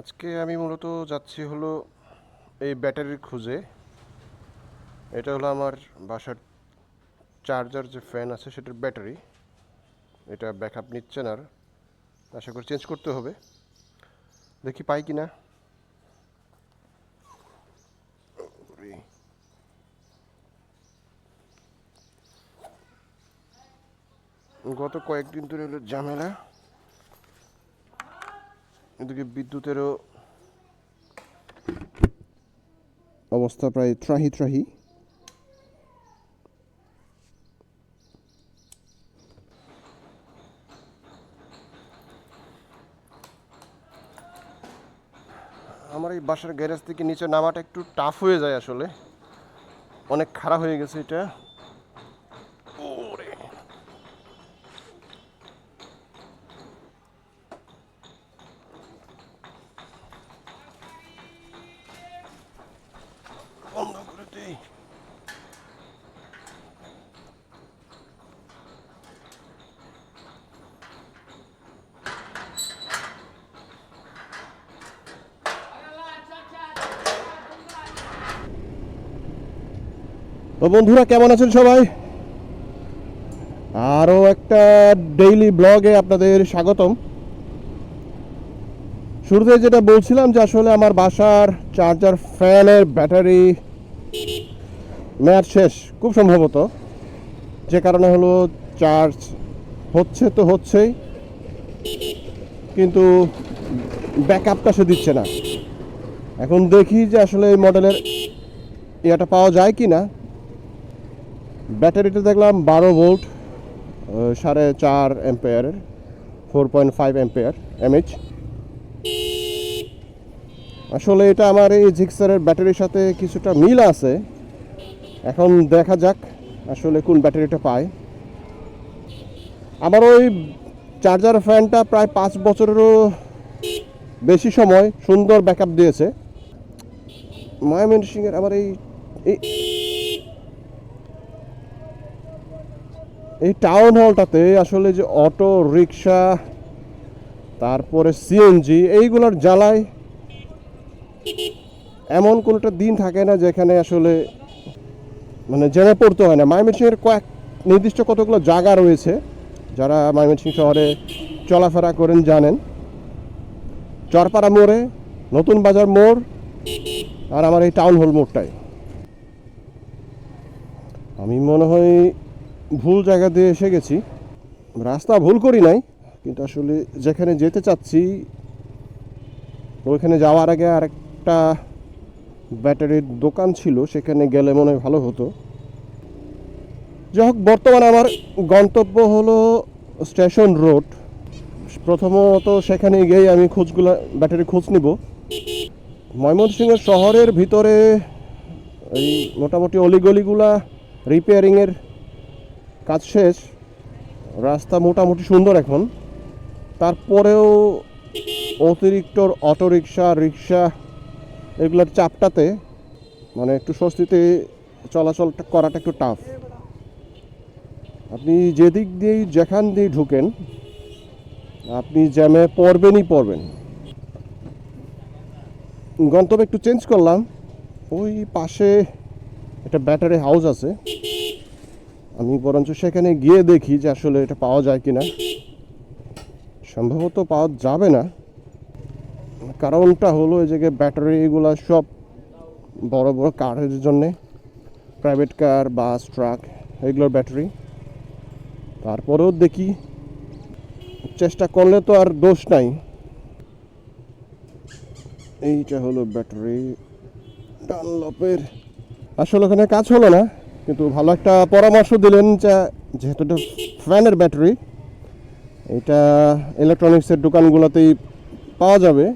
আজকে আমি মূলত যাচ্ছি হলো এই ব্যাটারির খুঁজে। এটা হলো আমার বাসার চার্জার যে ফ্যান আছে সেটার ব্যাটারি। এটা ব্যাকআপ নিচ্ছে না আর। আশা করি চেঞ্জ করতে হবে। দেখি পাই কি না। গত কয়েকদিন ধরে হলো ঝামেলা। এদিকে বিদ্যুতেরও অবস্থা প্রায় ত্রাহি ত্রাহি। আমার এই বাসার গ্যারেজ থেকে নিচে নামাটা একটু টাফ হয়ে যায় আসলে। অনেক খারাপ হয়ে গেছে এটা। তো বন্ধুরা, কেমন আছেন সবাই? আরও একটা ডেইলি ব্লগে আপনাদের স্বাগতম। শুরুতে যেটা বলছিলাম যে আসলে আমার বাসার চার্জার ফ্যানের ব্যাটারি ম্যাচ শেষ, খুব সম্ভবত। যে কারণে হলো চার্জ হচ্ছে তো হচ্ছেই, কিন্তু ব্যাকআপটা সে দিচ্ছে না। এখন দেখি যে আসলে এই মডেলের ইয়েটা পাওয়া যায় কি না ব্যাটারিটা দেখলাম বারো ভোল্ট সাড়ে চার এম্পেয়ারের four point five ampere MH. আসলে এটা আমার এই জিক্সারের ব্যাটারির সাথে কিছুটা মিল আছে। এখন দেখা যাক আসলে কোন ব্যাটারিটা পায়। আমার ওই চার্জার ফ্যানটা প্রায় পাঁচ বছরেরও বেশি সময় সুন্দর ব্যাকআপ দিয়েছে। ময়মনসিংহের আমার এই এই টাউন হলটাতে আসলে যে অটো রিক্সা তারপরে সিএনজি এইগুলোর জ্বালায় এমন কোনোটা দিন থাকে না যেখানে আসলে মানে জেনে পড়তে হয় না। ময়মনসিংহের কয়েক নির্দিষ্ট কতগুলো জায়গা রয়েছে, যারা ময়মনসিংহ শহরে চলাফেরা করেন, জানেন। চরপাড়া মোড়ে, নতুন বাজার মোড়, আর আমার এই টাউন হল মোড়টায় আমি মনে হয় ভুল জায়গা দিয়ে এসে গেছি। রাস্তা ভুল করি নাই, কিন্তু আসলে যেখানে যেতে চাচ্ছি, ওইখানে যাওয়ার আগে আরেকটা ব্যাটারির দোকান ছিল, সেখানে গেলে মনে হয় ভালো হতো। যাই হোক বর্তমানে আমার গন্তব্য হলো স্টেশন রোড। প্রথমত সেখানে গিয়েই আমি খোঁজগুলো ব্যাটারি খোঁজ নিব। ময়মনসিংহ শহরের ভিতরে এই মোটামুটি অলিগলিগুলা রিপেয়ারিংয়ের কাজ শেষ, রাস্তা মোটামুটি সুন্দর এখন। তারপরেও অতিরিক্ত অটোরিকশা রিক্সা এগুলোর চাপটাতে মানে একটু স্বস্তিতে চলাচলটা করাটা একটু টাফ আপনি যেদিক দিয়েই যেখান দিয়ে ঢুকেন, আপনি জ্যামে পড়বেনই পড়বেন। গন্তব্য একটু চেঞ্জ করলাম। ওই পাশে একটা ব্যাটারি হাউস আছে। আমি বরঞ্চ সেখানে গিয়ে দেখি যে আসলে এটা পাওয়া যায় কিনা। সম্ভবত পাওয়া যাবে না। কারণটা হলো এই জায়গায় ব্যাটারিগুলো সব বড় বড় কারের জন্যে প্রাইভেট কার বাস ট্রাক এগুলোর ব্যাটারি তারপরেও দেখি, চেষ্টা করলে তো আর দোষ নাই। এইটা হলো ব্যাটারি, ডানলপের। আসলে ওখানে কাজ হলো না। কিন্তু ভালো একটা পরামর্শ দিলেন যে যেহেতু এটা ফ্যানের ব্যাটারি, এটা ইলেকট্রনিক্সের দোকানগুলোতেই পাওয়া যাবে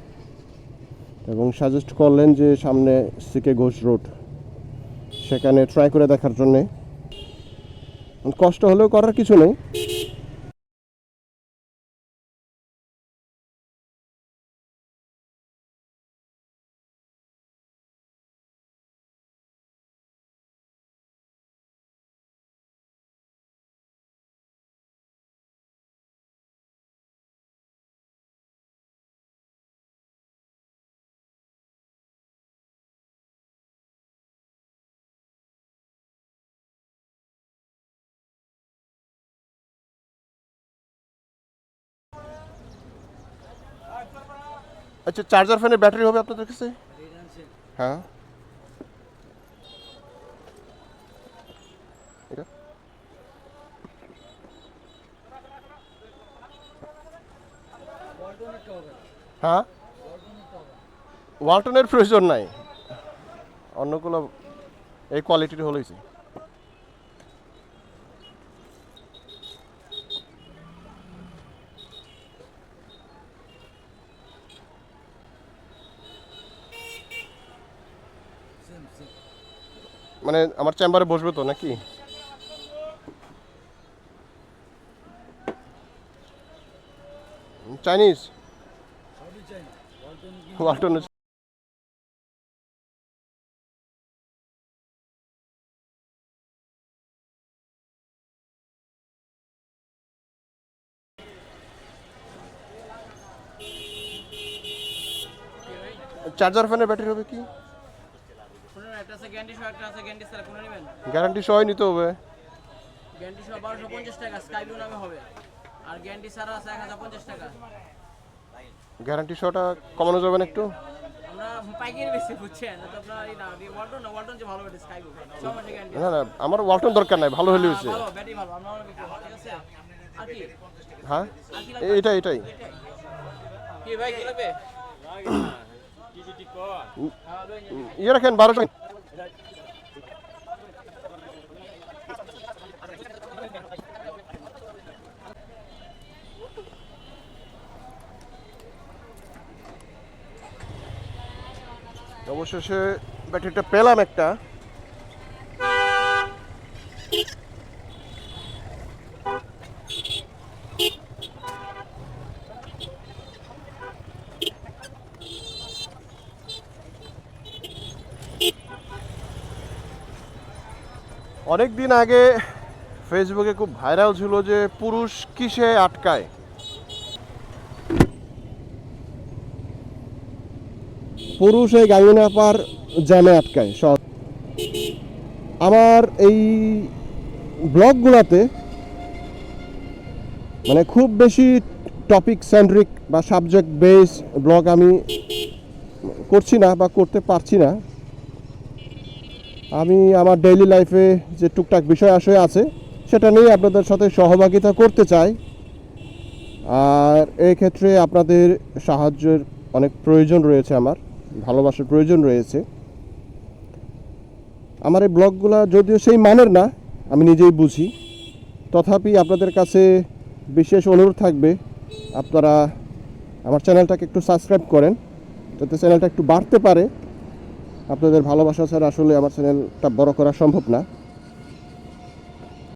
এবং সাজেস্ট করলেন যে সামনে সিকে ঘোষ রোড সেখানে ট্রাই করে দেখার জন্যে। কষ্ট হলেও করার কিছু নেই। আচ্ছা চার্জার ফ্যানের ব্যাটারি হবে আপনাদের কাছে? হ্যাঁ। হ্যাঁ? ওয়ালটনের প্রয়োজন নাই। অন্যগুলো এই কোয়ালিটির হলেইছে মানে আমার চেম্বারে বসবে তো নাকি? চাইনিজ? চার্জার ফ্যানের ব্যাটারি হবে কি? আছে গ্যান্ডি শো একটা আছে গ্যান্ডি স্যার কোনো নেবেন? গ্যারান্টি সহ নিতে হবে। শো বারোশো পঞ্চাশ টাকা স্কাই ব্লু নামে হবে। আর গ্যান্ডি স্যার আছে এক হাজার পঞ্চাশ টাকা। গ্যারান্টি সহটা কমানো যাবে না একটু? আমরা না না ওয়ালটন দরকার নাই ভালো হলে হয়েছে। কি? হ্যাঁ? এটাই ইয়ে রাখেন বারোশো। অবশেষে ব্যাটারিটা পেলাম একটা। অনেক দিন আগে ফেসবুকে খুব ভাইরাল ছিল যে পুরুষ কিসে আটকায়? পুরুষ এই গাঙ্গিনাপার জ্যামে আটকায় সহজ আমার এই ব্লগগুলোতে মানে খুব বেশি টপিক সেন্ট্রিক বা সাবজেক্ট বেস ব্লগ আমি করছি না বা করতে পারছি না। আমি আমার ডেইলি লাইফে যে টুকটাক বিষয় আশয় আছে, সেটা নিয়ে আপনাদের সাথে সহভাগিতা করতে চাই। আর এই ক্ষেত্রে আপনাদের সাহায্যের অনেক প্রয়োজন রয়েছে আমার। ভালোবাসার প্রয়োজন রয়েছে। আমার এই ব্লগগুলো যদিও সেই মানের না, আমি নিজেই বুঝি। তথাপি আপনাদের কাছে বিশেষ অনুরোধ থাকবে, আপনারা আমার চ্যানেলটাকে একটু সাবস্ক্রাইব করেন, যাতে চ্যানেলটা একটু বাড়তে পারে। আপনাদের ভালোবাসা ছাড়া আসলে আমার চ্যানেলটা বড় করা সম্ভব না।